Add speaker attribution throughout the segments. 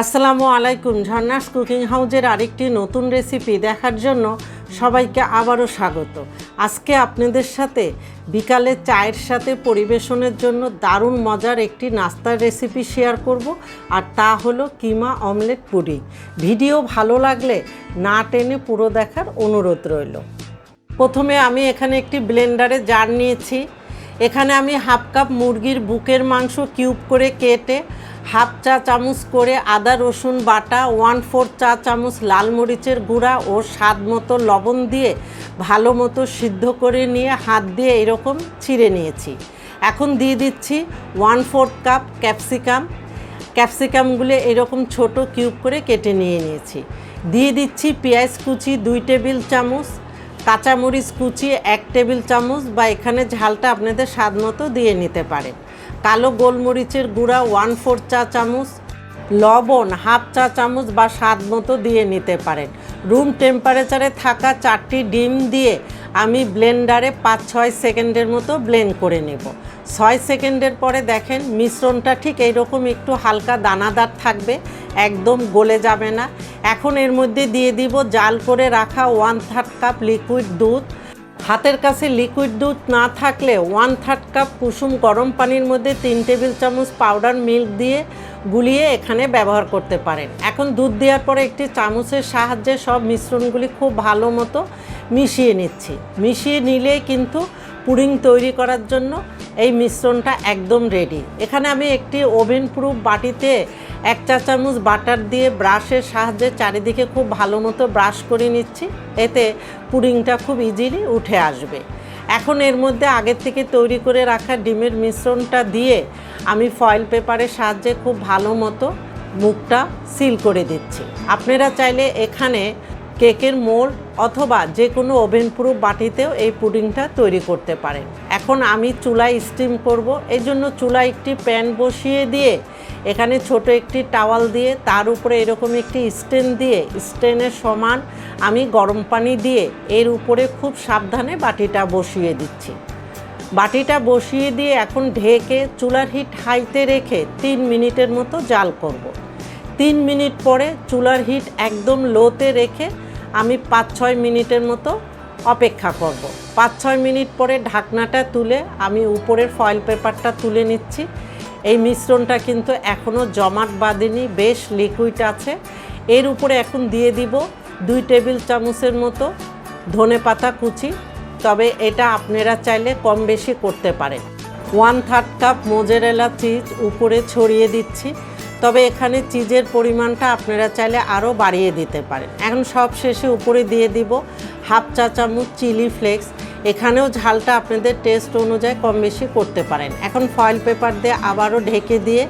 Speaker 1: আসসালামু আলাইকুম। ঝর্ণাস কুকিং হাউজের আরেকটি নতুন রেসিপি দেখার জন্য সবাইকে আবারও স্বাগত। আজকে আপনাদের সাথে বিকালে চায়ের সাথে পরিবেশনের জন্য দারুণ মজার একটি নাস্তার রেসিপি শেয়ার করব, আর তা হলো কিমা অমলেট পুডিং ভিডিও ভালো লাগলে না টেনে পুরো দেখার অনুরোধ রইল। প্রথমে আমি এখানে একটি ব্লেন্ডারে জার নিয়েছি। এখানে আমি হাফ কাপ মুরগির বুকের মাংস কিউব করে কেটে হাফ চা চামচ করে আদা, রসুন বাটা ওয়ান ফোর চা চামচ লাল মরিচের গুঁড়া ও স্বাদ মতো লবণ দিয়ে ভালো মতো সিদ্ধ করে নিয়ে হাত দিয়ে এরকম ছিঁড়ে নিয়েছি। এখন দিয়ে দিচ্ছি ওয়ান ফোর্থ কাপ ক্যাপসিকাম ক্যাপসিকামগুলো এরকম ছোট কিউব করে কেটে নিয়ে নিয়েছি। দিয়ে দিচ্ছি পেঁয়াজ কুচি, দুই টেবিল চামচ কাঁচামরিচ কুচি, এক টেবিল চামচ বা এখানে ঝালটা আপনাদের স্বাদ মতো দিয়ে নিতে পারেন। কালো গোলমরিচের গুঁড়া ওয়ান ফোর চা চামচ লবণ হাফ চা চামচ বা স্বাদ মতো দিয়ে নিতে পারেন। রুম টেম্পারেচারে থাকা চারটি ডিম দিয়ে আমি ব্লেন্ডারে পাঁচ ছয় সেকেন্ডের মতো ব্লেন্ড করে নেব। ছয় সেকেন্ডের পরে দেখেন মিশ্রণটা ঠিক এইরকম একটু হালকা দানাদার থাকবে, একদম গলে যাবে না। এখন এর মধ্যে দিয়ে দিব জাল করে রাখা ওয়ান থার্ড কাপ লিকুইড দুধ। হাতের কাছে লিকুইড দুধ না থাকলে ওয়ান থার্ড কাপ কুসুম গরম পানির মধ্যে তিন টেবিল চামচ পাউডার মিল্ক দিয়ে গুলিয়ে এখানে ব্যবহার করতে পারেন। এখন দুধ দেওয়ার পরে একটি চামচের সাহায্যে সব মিশ্রণগুলি খুব ভালো মতো মিশিয়ে নিচ্ছি। মিশিয়ে নিলে কিন্তু পুডিং তৈরি করার জন্য এই মিশ্রণটা একদম রেডি এখানে আমি একটি ওভেন প্রুফ বাটিতে এক চা চামচ বাটার দিয়ে ব্রাশের সাহায্যে চারিদিকে খুব ভালো মতো ব্রাশ করে নিচ্ছি। এতে পুডিংটা খুব ইজিলি উঠে আসবে। এখন এর মধ্যে আগের থেকে তৈরি করে রাখা ডিমের মিশ্রণটা দিয়ে আমি ফয়েল পেপারের সাহায্যে খুব ভালো মতো মুখটা সিল করে দিচ্ছি। আপনারা চাইলে এখানে কেকের মোল্ড অথবা যে কোনো ওভেন প্রুফ বাটিতেও এই পুডিংটা তৈরি করতে পারেন। এখন আমি চুলায় স্টিম করব। এই জন্য চুলায় একটি প্যান বসিয়ে দিয়ে এখানে ছোট একটি টাওয়াল দিয়ে, তার উপরে এরকম একটি স্টেন দিয়ে, স্টেনের সমান আমি গরম পানি দিয়ে এর উপরে খুব সাবধানে বাটিটা বসিয়ে দিচ্ছি। বাটিটা বসিয়ে দিয়ে এখন ঢেকে চুলার হিট হাইতে রেখে তিন মিনিটের মতো জাল করব। তিন মিনিট পরে চুলার হিট একদম লোতে রেখে আমি পাঁচ ছয় মিনিটের মতো অপেক্ষা করব। পাঁচ ছয় মিনিট পরে ঢাকনাটা তুলে আমি উপরের ফয়েল পেপারটা তুলে নিচ্ছি। এই মিশ্রণটা কিন্তু এখনও জমাট বাঁধেনি, বেশ লিকুইড আছে। এর উপরে এখন দিয়ে দিব দুই টেবিল চামচের মতো ধনে পাতা কুচি। তবে এটা আপনারা চাইলে কম বেশি করতে পারেন। One third cup mozzarella cheese উপরে ছড়িয়ে দিচ্ছি। তবে এখানে চিজের পরিমাণটা আপনারা চাইলে আরও বাড়িয়ে দিতে পারেন। এখন সব শেষে উপরে দিয়ে দিব হাফ চা চামচ চিলি ফ্লেক্স। এখানেও ঝালটা আপনাদের টেস্ট অনুযায়ী কম বেশি করতে পারেন। এখন ফয়েল পেপার দিয়ে আবারও ঢেকে দিয়ে,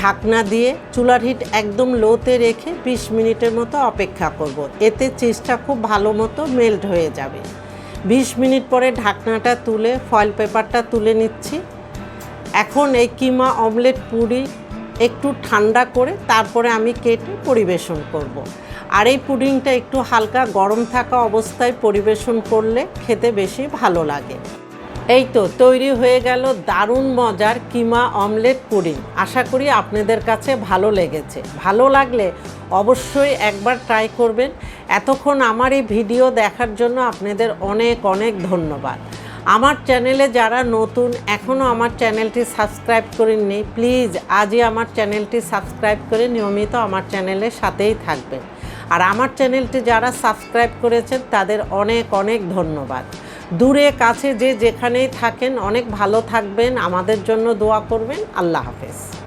Speaker 1: ঢাকনা দিয়ে চুলার হিট একদম লোতে রেখে বিশ মিনিটের মতো অপেক্ষা করব। এতে চিজটা খুব ভালো মতো মেল্ট হয়ে যাবে। বিশ মিনিট পরে ঢাকনাটা তুলে, ফয়েল পেপারটা তুলে নিচ্ছি। এখন এই কিমা অমলেট পুরি একটু ঠান্ডা করে তারপরে আমি কেটে পরিবেশন করব। আর এই পুডিংটা একটু হালকা গরম থাকা অবস্থায় পরিবেশন করলে খেতে বেশি ভালো লাগে। এই তো, তৈরি হয়ে গেল দারুণ মজার কিমা অমলেট পুডিং। আশা করি আপনাদের কাছে ভালো লেগেছে। ভালো লাগলে অবশ্যই একবার ট্রাই করবেন। এতক্ষণ আমার এই ভিডিও দেখার জন্য আপনাদের অনেক অনেক ধন্যবাদ। আমার চ্যানেলে যারা নতুন এখনও আমার চ্যানেলটি সাবস্ক্রাইব করেননি, প্লিজ আজই আমার চ্যানেলটি সাবস্ক্রাইব করে নিয়মিত আমার চ্যানেলের সাথেই থাকবেন। আর আমার চ্যানেলটি যারা সাবস্ক্রাইব করেছেন, তাদের অনেক অনেক ধন্যবাদ। দূরে, কাছে যে যেখানেই থাকেন, অনেক ভালো থাকবেন। আমাদের জন্য দোয়া করবেন। আল্লাহ হাফেজ।